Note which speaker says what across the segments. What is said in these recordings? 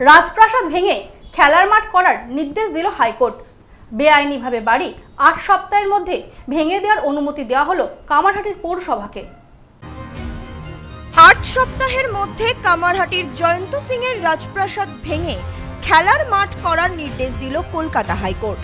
Speaker 1: রাজপ্রাসাদ ভেঙে খেলার মাঠ করার নির্দেশ দিল হাইকোর্ট। বেআইনিভাবে বাড়ি আট সপ্তাহের মধ্যে ভেঙে দেওয়ার অনুমতি দেওয়া হলো কামারহাটির পৌরসভাকে।
Speaker 2: আট সপ্তাহের মধ্যে কামারহাটির জয়ন্ত সিং এর রাজপ্রাসাদ ভেঙে খেলার মাঠ করার নির্দেশ দিল কলকাতা হাইকোর্ট।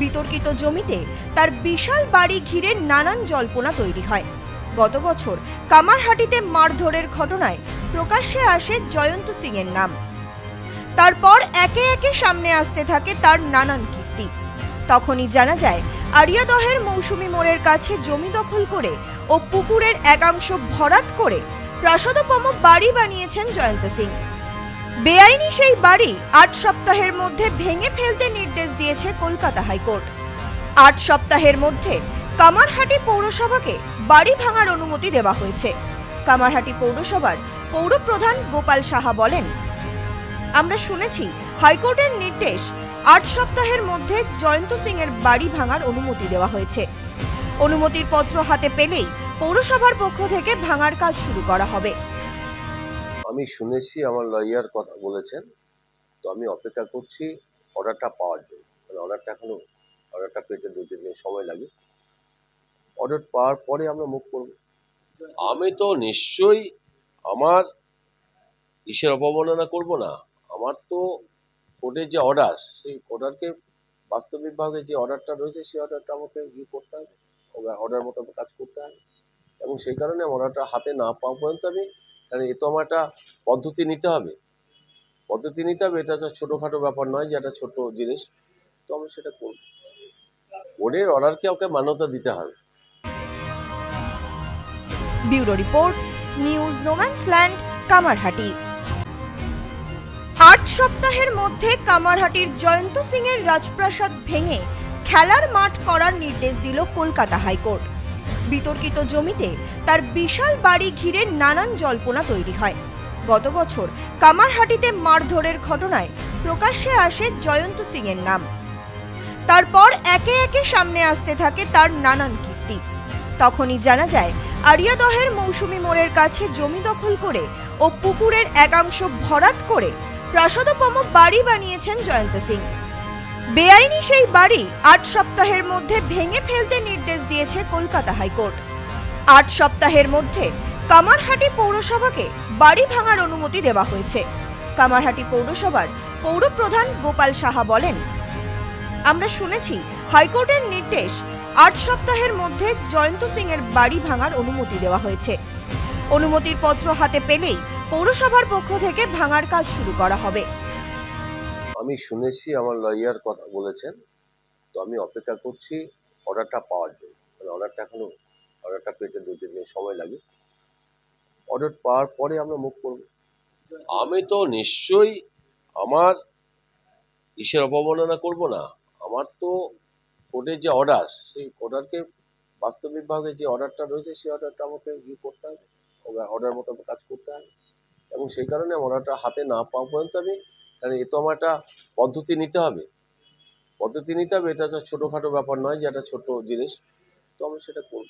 Speaker 2: বিতর্কিত জমিতে তার বিশাল বাড়ি ঘিরে নানান জল্পনা তৈরি হয়। গত বছর কামারহাটিতে মারধরের ঘটনায় প্রকাশ্যে আসে জয়ন্ত সিং এর নাম। তারপর একে একে সামনে আসতে থাকে তার নানান কীর্তি। তখনই জানা যায় আরিয়াদহের মৌসুমী মোড়ের কাছে জমি দখল করে ও পুকুরের একাংশ ভরাট করে প্রাসাদোপম বাড়ি বানিয়েছেন জয়ন্ত সিং। বেআইনি সেই বাড়ি আট সপ্তাহের মধ্যে ভেঙে ফেলতে নির্দেশ দিয়েছে কলকাতা হাইকোর্ট। আট সপ্তাহের মধ্যে কামারহাটি পৌরসভাকে বাড়ি ভাঙার অনুমতি দেওয়া হয়েছে। কামারহাটি পৌরসভার পৌরপ্রধান গোপাল সাহা বলেন আমরা শুনেছি হাইকোর্টের নির্দেশ আট সপ্তাহের মধ্যে জয়ন্ত সিং এর বাড়ি ভাঙার অনুমতি দেওয়া হয়েছে। অনুমতির পত্র হাতে পেলেই পৌরসভার পক্ষ থেকে ভাঙার কাজ শুরু করা হবে।
Speaker 3: আমি শুনেছি আমার লয়ার কথা বলেছেন, তো আমি অপেক্ষা করছি অর্ডারটা পাওয়ার জন্য। মানে অর্ডারটা এখনও, অর্ডারটা পেতে দু তিন দিন সময় লাগে। অর্ডার পাওয়ার পরে আমরা মুখ করব। আমি তো নিশ্চয়ই আমার ইসের অবমাননা করব না। আমার তো কোর্টের যে অর্ডার সেই অর্ডারকে বাস্তবিকভাবে যে অর্ডারটা রয়েছে, সেই অর্ডারটা আমাকে ইয়ে করতে হবে। অর্ডার মতো কাজ করতে হবে। এবং সেই কারণে অর্ডারটা হাতে না পাওয়া পর্যন্ত আমি, কারণ এ তো আমার একটা পদ্ধতি নিতে হবে। পদ্ধতি নিতে হবে, এটা তো ছোটোখাটো ব্যাপার নয় যে একটা ছোট জিনিস। তো আমি সেটা করব। বোর্ডের অর্ডারকে ওকে মান্যতা দিতে হবে।
Speaker 2: Bureau report, news no man's land Kamarhati. আট সপ্তাহের মধ্যে কামারহাটির জয়ন্ত সিং এর রাজপ্রাসাদ ভেঙে খেলার মাঠ করার নির্দেশ দিল কলকাতা হাইকোর্ট। বিতর্কিত জমিতে তার বিশাল বাড়ি ঘিরে নানান জল্পনা তৈরি হয়। গত বছর কামারহাটিতে মারধরের ঘটনায় প্রকাশ্যে আসে জয়ন্ত সিং এর নাম। তারপর একে একে সামনে আসতে থাকে তার নানান কীর্তি। তখনই জানা যায়, আরিয়াদহের মৌসুমী মোড়ের কাছে জমি দখল করে ও পুকুরের একাংশ ভরাট করে প্রাসাদোপম বাড়ি বানিয়েছেন জয়ন্ত সিং। বেআইনি সেই বাড়ি আট সপ্তাহের মধ্যে ভেঙে ফেলতে নির্দেশ দিয়েছে কলকাতা হাইকোর্ট। আট সপ্তাহের মধ্যে কামারহাটি পৌরসভাকে বাড়ি ভাঙার অনুমতি দেওয়া হয়েছে। কামারহাটি পৌরসভার পৌরপ্রধান গোপাল সাহা বলেন, আমরা শুনেছি হাইকোর্টের নির্দেশ আট সপ্তাহের মধ্যে জয়ন্ত সিং এর বাড়ি ভাঙার অনুমতি দেওয়া হয়েছে। অনুমতির পত্র হাতে পেলেই পৌরসভার পক্ষ থেকে ভাঙার কাজ শুরু করা হবে।
Speaker 3: আমি শুনেছি আমার লয়ার কথা বলেছেন, তো আমি অপেক্ষা করছি অর্ডারটা পাওয়ার জন্য। মানে অর্ডারটা এখনও অর্ডারটা পেতে দু তিন দিন সময় লাগে। অর্ডার পাওয়ার পরে আমরা মুখ করব। আমি তো নিশ্চয়ই আমার ইসের অবমাননা করব না। আমার তো কোর্টের যে অর্ডার, সেই অর্ডারকে বাস্তবিকভাবে যে অর্ডারটা রয়েছে, সেই অর্ডারটা আমাকে ইয়ে করতে হবে। অর্ডার মতো কাজ করতে হবে। এবং সেই কারণে আমার অর্ডারটা হাতে না পাওয়া পর্যন্ত আমি, কারণ এ তো আমার একটা পদ্ধতি নিতে হবে। পদ্ধতি নিতে হবে, এটা তো ছোটোখাটো ব্যাপার নয় যে একটা ছোট জিনিস। তো আমি সেটা করব।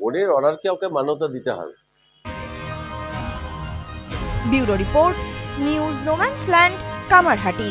Speaker 3: বোর্ডের অর্ডারকে ওকে মান্যতা দিতে হবে।
Speaker 2: Bureau report, news no man's land Kamarhati.